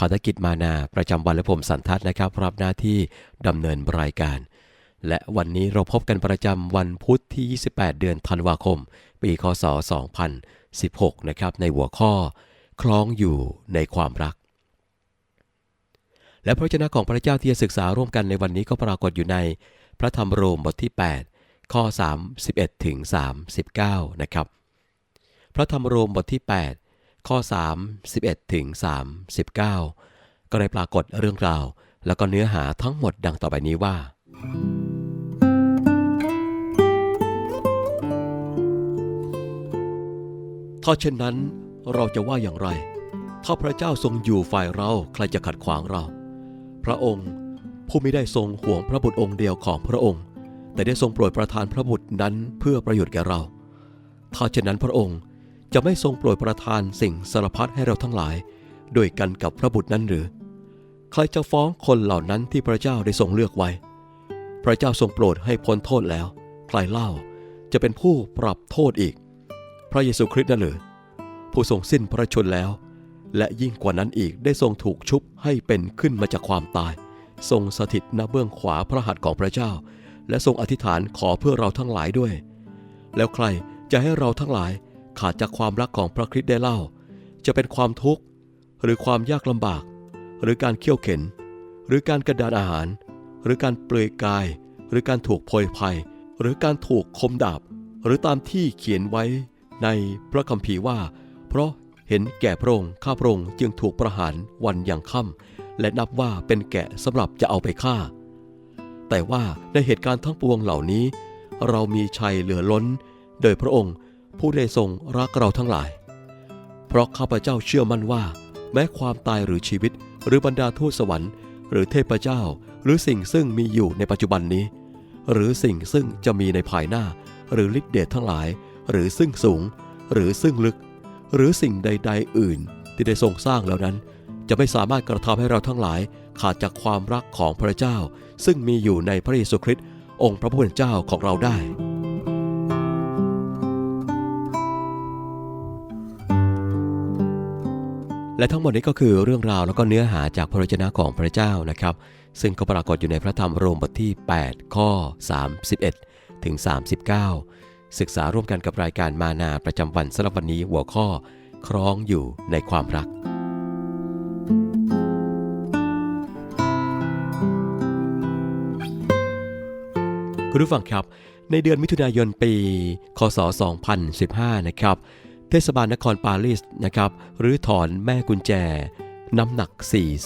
ภารกิจมานาประจำวันและผมสันทัศน์นะครับรับหน้าที่ดำเนินรายการ และวันนี้เราพบกันประจำวันพุธที่ 28 เดือนธันวาคม ปีคศ 2016 นะครับในหัวข้อ คล้องอยู่ในความรัก และพระวจนะของพระเจ้าที่จะศึกษาร่วมกันในวันนี้ก็ปรากฏอยู่ใน พระธรรมโรมบทที่ 8 ข้อ 31ถึง39 นะครับ พระธรรมโรมบทที่ 8 ข้อ 31ถึง39ก็ได้ปรากฏเรื่องราว แล้วก็เนื้อหาทั้งหมดดังต่อไปนี้ว่า ถ้าเช่นนั้นเราจะว่าอย่างไร ถ้าพระเจ้าทรงอยู่ฝ่ายเราใครจะขัดขวางเรา พระองค์ผู้ไม่ได้ทรงห่วงพระบุตรองค์เดียวของพระองค์ แต่ได้ทรงโปรดประทานพระบุตรนั้นเพื่อประโยชน์แก่เรา ถ้าเช่นนั้นพระองค์ จะไม่ทรงโปรดประทานสิ่งสารพัดให้เราทั้งหลาย ด้วยกันกับพระบุตรนั้นหรือ ใครจะฟ้องคนเหล่านั้นที่พระเจ้าได้ทรงเลือกไว้ พระเจ้าทรงโปรดให้พ้นโทษแล้ว ใครเล่าจะเป็นผู้ปรับโทษอีก พระเยซูคริสต์นั่นหรือ ผู้ทรงสิ้นพระชนแล้ว และยิ่งกว่านั้นอีกได้ทรงถูกชุบให้เป็นขึ้นมาจากความตาย ทรงสถิตณเบื้องขวาพระหัตถ์ของพระเจ้า และทรงอธิษฐานขอเพื่อเราทั้งหลายด้วย แล้วใครจะให้เราทั้งหลาย ขาดจากความรักของพระคริสต์ได้เล่า จะเป็นความทุกข์ หรือความยากลำบาก หรือการเคี่ยวเข็น หรือการกระดานอาหาร หรือการเปลือยกาย หรือการถูกโพยภัย หรือการถูกคมดาบ หรือตามที่เขียนไว้ในพระคัมภีร์ว่า เพราะเห็นแก่พระองค์ข้าพระองค์จึงถูกประหารวันอยังค่ำและนับว่าเป็นแกะสำหรับจะเอาไปฆ่า แต่ว่าในเหตุการณ์ทั้งปวงเหล่านี้ เรามีชัยเหลือล้น โดยพระองค์ ผู้ได้ทรงรักเราทั้งหลาย เพราะข้าพเจ้าเชื่อมั่นว่า แม้ความตายหรือชีวิต หรือบรรดาทูตสวรรค์ หรือเทพเจ้า หรือสิ่งซึ่งมีอยู่ในปัจจุบันนี้ หรือสิ่งซึ่งจะมีในภายหน้า หรือฤทธิเดชทั้งหลาย หรือซึ่งสูง หรือซึ่งลึก หรือสิ่งใด ๆ อื่น ที่ได้ทรงสร้างแล้วนั้น จะไม่สามารถกระทำให้เราทั้งหลายขาดจากความรักของพระเจ้า ซึ่งมีอยู่ในพระเยซูคริสต์องค์พระผู้เป็นเจ้าของเราได้ และทั้งหมดนี้ก็คือเรื่องราวแล้วก็เนื้อหาจากพระวจนะของพระเจ้านะครับ ซึ่งก็ปรากฏอยู่ในพระธรรมโรมบทที่ 8 ข้อ 31 ถึง 39 ศึกษาร่วมกันกับรายการมานาประจำวันสำหรับวันนี้หัวข้อคล้องอยู่ในความรัก คุณผู้ฟังครับ ในเดือนมิถุนายนปี คศ 2015 นะครับ เทศบาลนครปารีสนะครับหรือถอนแม่กุญแจ น้ำหนัก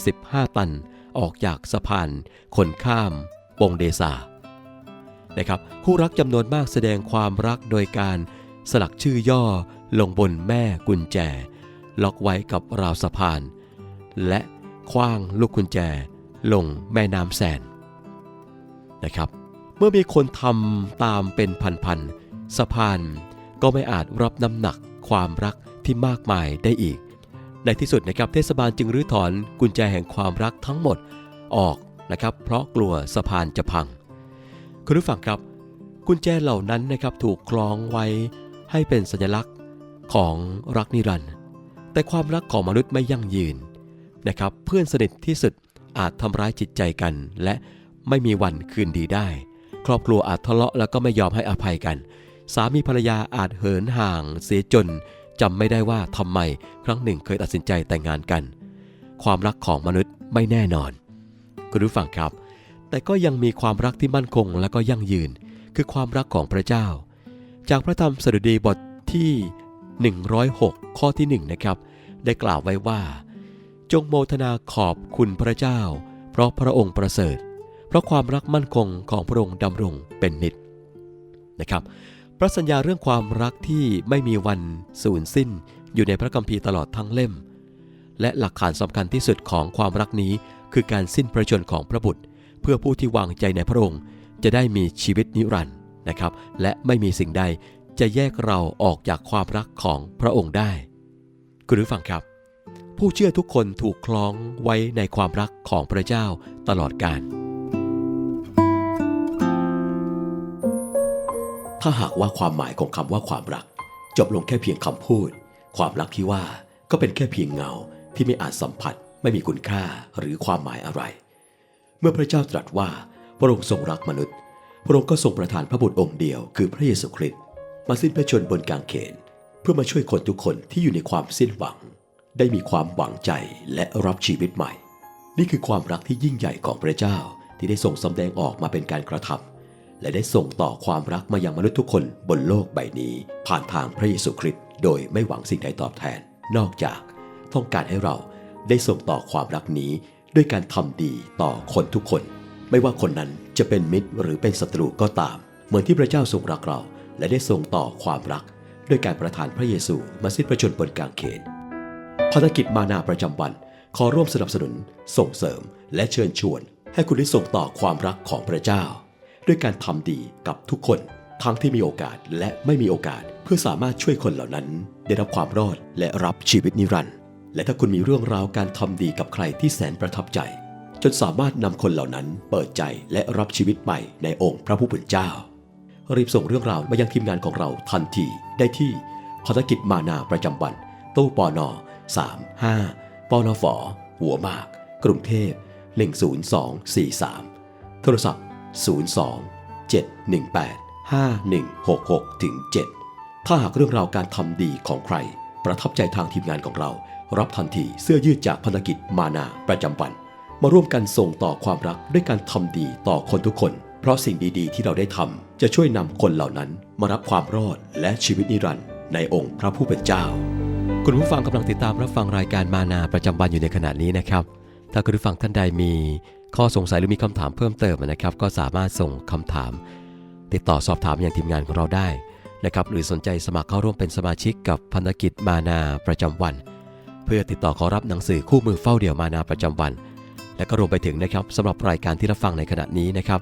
45 ตัน ออกจากสะพานคนข้ามปงเดซานะครับคู่รักจำนวนมากแสดงความรักโดยการสลักชื่อย่อลงบนแม่กุญแจ ล็อกไว้กับราวสะพาน และคว้างลูกกุญแจลงแม่น้ำแสนนะครับ เมื่อมีคนทำตามเป็นพันๆสะพานก็ไม่อาจรับน้ำหนัก ความรักที่มากมายได้อีก ในที่สุดนะครับเทศบาลจึงรื้อถอนกุญแจแห่งความรักทั้งหมดออกนะครับ เพราะกลัวสะพานจะพัง คุณผู้ฟังครับ กุญแจเหล่านั้นนะครับถูกคล้องไว้ให้เป็นสัญลักษณ์ของรักนิรันดร์แต่ความรักของมนุษย์ไม่ยั่งยืนนะครับ เพื่อนสนิทที่สุดอาจทำร้ายจิตใจกัน และไม่มีวันคืนดีได้ ครอบครัวอาจทะเลาะแล้วก็ไม่ยอมให้อภัยกัน สามีภรรยาอาจเหินห่าง เสียจนจำไม่ได้ว่าทำไมครั้งหนึ่งเคยตัดสินใจแต่งงานกัน ความรักของมนุษย์ไม่แน่นอน คุณผู้ฟังครับ แต่ก็ยังมีความรักที่มั่นคงและก็ยั่งยืน คือความรักของพระเจ้า จากพระธรรมสดุดีบทที่ 106 ข้อที่ 1 นะครับ ได้กล่าวไว้ว่า จงโมทนาขอบคุณพระเจ้า เพราะพระองค์ประเสริฐ เพราะความรักมั่นคงของพระองค์ดำรงเป็นนิจนะครับ ระสัญญาเรื่องความรักที่ไม่มีวันสูญสิ้น อยู่ในพระคัมภีร์ตลอดทั้งเล่ม และหลักฐานสำคัญที่สุดของความรักนี้ คือการสิ้นพระชนม์ของพระบุตร เพื่อผู้ที่วางใจในพระองค์ จะได้มีชีวิตนิรันดร์นะครับ และไม่มีสิ่งใดจะแยกเราออกจากความรักของพระองค์ได้คุณผู้ฟังครับ ผู้เชื่อทุกคนถูกคล้องไว้ในความรักของพระเจ้าตลอดกาล ถ้าหากว่าความหมายของคำว่าความรัก จบลงแค่เพียงคำพูด ความรักที่ว่าก็เป็นแค่เพียงเงาที่ไม่อาจสัมผัส ไม่มีคุณค่าหรือความหมายอะไร เมื่อพระเจ้าตรัสว่าพระองค์ทรงรักมนุษย์ พระองค์ก็ทรงประทานพระบุตรองค์เดียวคือพระเยซูคริสต์มาสิ้นพระชนบนกางเขน เพื่อมาช่วยคนทุกคนที่อยู่ในความสิ้นหวัง ได้มีความหวังใจและรับชีวิตใหม่ นี่คือความรักที่ยิ่งใหญ่ของพระเจ้าที่ได้ทรงสำแดงออกมาเป็นการกระทำ และได้ส่งต่อความรักมายังมนุษย์ทุกคนบนโลกใบนี้ ผ่านทางพระเยซูคริสต์โดยไม่หวังสิ่งใดตอบแทน นอกจากต้องการให้เราได้ส่งต่อความรักนี้ ด้วยการทำดีต่อคนทุกคน ไม่ว่าคนนั้นจะเป็นมิตรหรือเป็นศัตรูก็ตาม เหมือนที่พระเจ้าทรงรักเรา และได้ส่งต่อความรัก ด้วยการประทานพระเยซูมาสิ้นพระชนบนกางเขนภารกิจมานาประจำวัน ขอร่วมสนับสนุน ส่งเสริม และเชิญชวน ให้คุณได้ส่งต่อความรักของพระเจ้า ด้วยการทำดีกับทุกคน ทั้งที่มีโอกาสและไม่มีโอกาส เพื่อสามารถช่วยคนเหล่านั้น ได้รับความรอดและรับชีวิตนิรันดร์และถ้าคุณมีเรื่องราวการทำดีกับใครที่แสนประทับใจ จนสามารถนำคนเหล่านั้นเปิดใจและรับชีวิตใหม่ในองค์พระผู้เป็นเจ้า รีบส่งเรื่องราวมายังทีมงานของเราทันทีได้ที่ภารกิจมานาประจำวัน ตู้ปอนอ35ปอนอฝอหัวมาก กรุงเทพ10243 โทรศัพท์ 02 718 5166ถึง7ถ้าหากเรื่องราวการทำดีของใคร ประทับใจทางทีมงานของเรา รับทันทีเสื้อยืดจากภารกิจมานาประจำวัน มาร่วมกันส่งต่อความรักด้วยการทำดีต่อคนทุกคน เพราะสิ่งดีๆ ที่เราได้ทำจะช่วยนำคนเหล่านั้น มารับความรอดและชีวิตนิรันดร์ในองค์พระผู้เป็นเจ้า คุณผู้ฟังกำลังติดตามรับฟังรายการมานาประจำวันอยู่ในขณะนี้นะครับ ถ้าคุณผู้ฟังท่านใดมี ข้อสงสัยหรือมีคำถามเพิ่มเติมนะครับ ก็สามารถส่งคำถาม ติดต่อสอบถามอย่างทีมงานของเราได้นะครับหรือสนใจสมัครเข้าร่วมเป็นสมาชิกกับพันธกิจมานาประจำวัน เพื่อติดต่อขอรับหนังสือคู่มือเฝ้าเดี่ยวมานาประจำวัน และก็รวมไปถึงนะครับสำหรับรายการที่รับฟังในขณะนี้นะครับ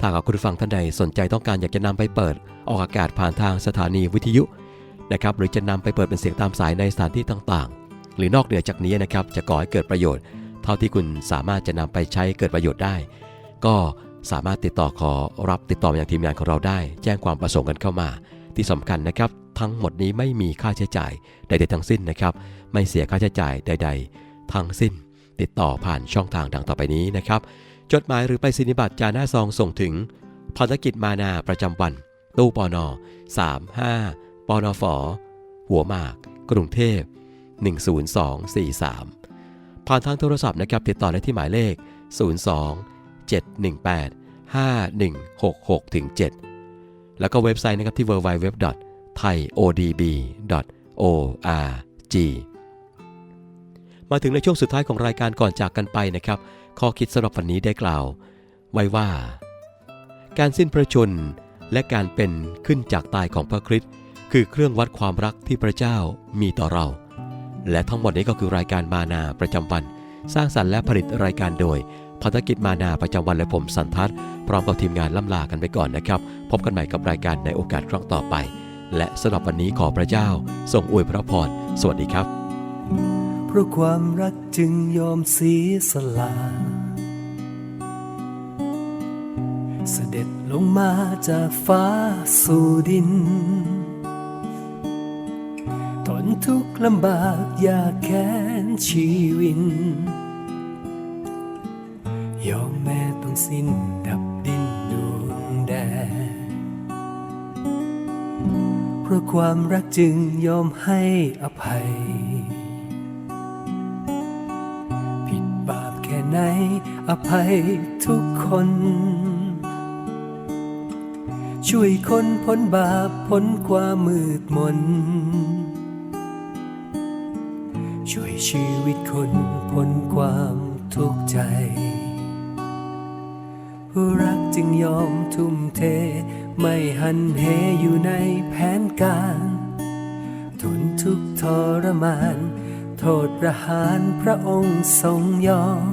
ถ้าหากคุณฟังท่านใดสนใจต้องการอยากจะนำไปเปิด ออกอากาศผ่านทางสถานีวิทยุนะครับหรือจะนำไปเปิดเป็นเสียงตามสายในสถานที่ต่างๆ หรือนอกเหนือจากนี้นะครับจะก่อให้เกิดประโยชน์ เท่าที่คุณสามารถจะนำไปใช้เกิดประโยชน์ได้ ก็สามารถติดต่อขอรับติดต่ออย่างทีมงานของเราได้ แจ้งความประสงค์กันเข้ามา ที่สำคัญนะครับ ทั้งหมดนี้ไม่มีค่าใช้จ่ายใดๆทั้งสิ้นนะครับ ไม่เสียค่าใช้จ่ายใด ๆ ทั้งสิ้น ติดต่อผ่านช่องทางดังต่อไปนี้นะครับ จดหมายหรือไปสินิบัตรจาหน้าซองส่งถึงภารกิจมานาประจำวัน ตู้ปอนอ35ปอนอฝอหัวหมาก กรุงเทพ10243 ผ่านทางโทรศัพท์นะครับติดต่อได้ที่หมายเลข 02 718 5166ถึง7แล้วก็เว็บไซต์นะครับที่ www.thaiodb.org มาถึงในช่วงสุดท้ายของรายการก่อนจากกันไปนะครับ ข้อคิดสำหรับวันนี้ได้กล่าว ไว้ว่า การสิ้นพระชนและการเป็นขึ้นจากตายของพระคริสต์คือเครื่องวัดความรักที่พระเจ้ามีต่อเรา และทั้งหมดนี้ก็คือรายการมานาประจำวัน สร้างสรรค์และผลิตรายการโดยพันธกิจมานาประจำวันและผมสันทัศน์พร้อมกับทีมงานล่ำลากันไปก่อนนะครับ พบกันใหม่กับรายการในโอกาสครั้งต่อไป และสำหรับวันนี้ขอพระเจ้าทรงอวยพระพรสวัสดีครับ เพราะความรักจึงยอมเสียสละเสด็จลงมาจากฟ้าสู่ดิน ทุกข์ลำบากยากแค้นชีวิน ยอมแม้ต้องสิ้นดับดินดวงแดนเพราะความรักจึงยอมให้อภัย ผิดบาปแค่ไหนอภัยทุกคน ช่วยคนพ้นบาปพ้นความมืดมน ชีวิตคนพ้นความทุกข์ใจ ผู้รักจึงยอมทุ่มเท ไม่หันเหอยู่ในแผนการ ทนทุกทรมาน โทษประหารพระองค์ทรงยอม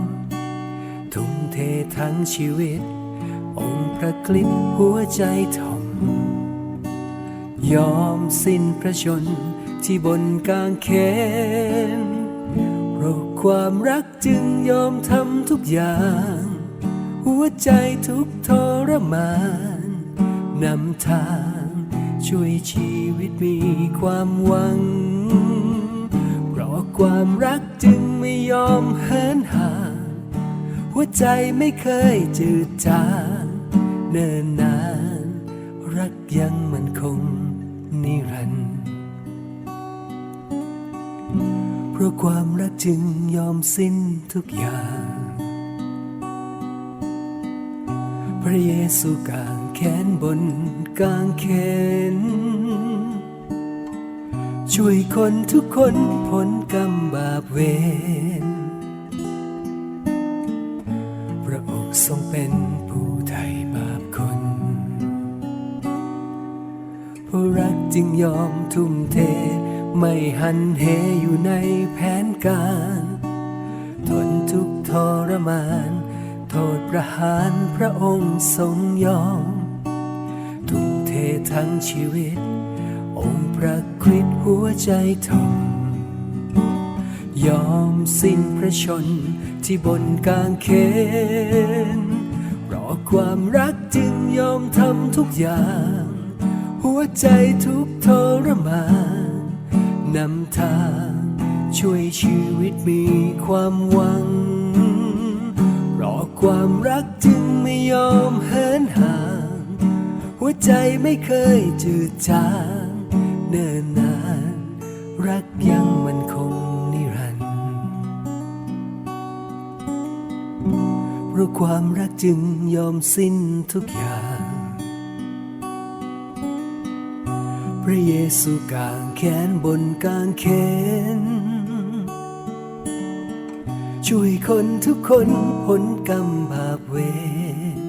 ทุ่มเททั้งชีวิต องค์พระคลิปหัวใจถ่อม ยอมสิ้นพระชนที่บนกางเขน ความรักจึงยอมทำทุกอย่าง หัวใจทุกทรมานนำทาง ช่วยชีวิตมีความหวัง เพราะความรักจึงไม่ยอมเหินห่าง หัวใจไม่เคยจืดจางเนิ่นนาน รักยังมันคงนิรันดร์ ราะความรักจึงยอมสิ้นทุกอย่าง พระเยซูกางแขนบนกางเขน ช่วยคนทุกคนพ้นกรรมบาปเวร พระองค์ทรงเป็นผู้ไถ่บาปคนผู้รักจึงยอมทุ่มเท ไม่หันเหอยู่ในแผนการ ทนทุกทรมาน โทษประหารพระองค์ทรงยอม ทุ่มเททั้งชีวิต องค์พระคริสต์หัวใจถ่อมยอมสิ้นพระชนที่บนกางเขนราะความรักจึงยอมทำทุกอย่าง หัวใจทุกทรมาน นำทางช่วยชีวิตมีความหวัง เพราะความรักจึงไม่ยอมเหินห่าง หัวใจไม่เคยจืดจางเนิ่นนาน รักยังมันคงนิรันดร์เพราะความรักจึงยอมสิ้นทุกอย่าง ระเยซูกางแขนบนกางเขน ช่วยคนทุกคนพ้นกรรมบาปเวร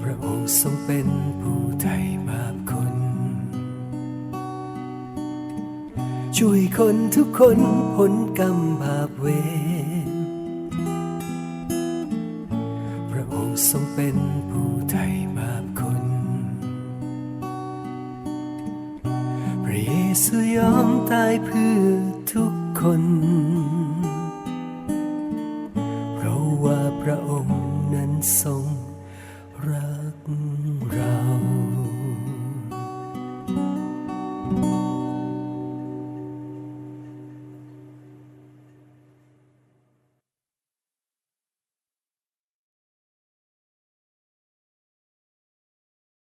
พระองค์ทรงเป็นผู้ไถ่บาปคน ช่วยคนทุกคนพ้นกรรมบาปเวร ทุ